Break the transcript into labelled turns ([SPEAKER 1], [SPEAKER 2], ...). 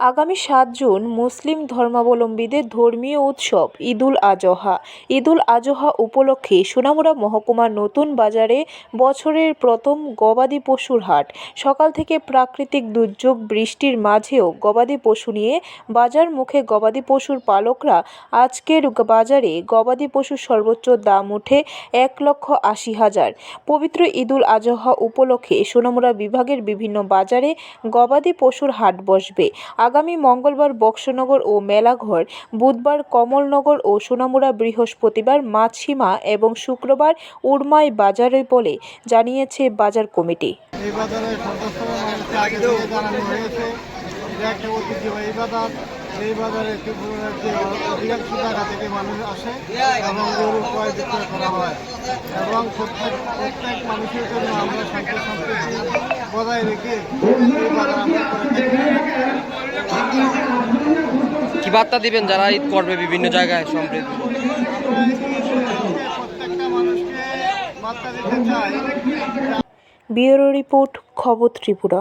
[SPEAKER 1] আগামী সাত জুন মুসলিম ধর্মাবলম্বীদের ধর্মীয় উৎসব ঈদুল আজহা। ঈদুল আজহা উপলক্ষে সোনামুড়া মহকুমার নতুন বাজারে বছরের প্রথম গবাদি পশুর হাট। সকাল থেকে প্রাকৃতিক দুর্যোগ বৃষ্টির মাঝেও গবাদি পশু নিয়ে বাজার মুখে গবাদি পশুর পালকরা আজকের বাজারে গবাদি পশুর সর্বোচ্চ দাম উঠে এক লক্ষ আশি হাজার। পবিত্র ঈদুল আজহা উপলক্ষে সোনামুড়া বিভাগের বিভিন্ন বাজারে গবাদি পশুর হাট বসবে। আগামী মঙ্গলবার বক্সনগর ও মেলাঘর, বুধবার কমলনগর ও সোনামুড়া বৃহস্পতিবার মাছিমা এবং শুক্রবার উড়মাই বাজারে বলে জানিয়েছে বাজার কমিটি।
[SPEAKER 2] এই বাজারে অধিকাংশ জায়গা থেকে মানুষ আসে এবং গরু ক্রয় বিক্রয় করা হয়। এবং প্রত্যেক প্রত্যেক মানুষের জন্য আমরা বজায় রেখে
[SPEAKER 3] বার্তা দিবেন যারা ঈদ করবে বিভিন্ন জায়গায় সম্প্রীতি
[SPEAKER 2] আমরা এই প্রত্যেকটা মানুষকে বার্তা দিতে চাই।
[SPEAKER 1] ব্যুরো রিপোর্ট খবর ত্রিপুরা।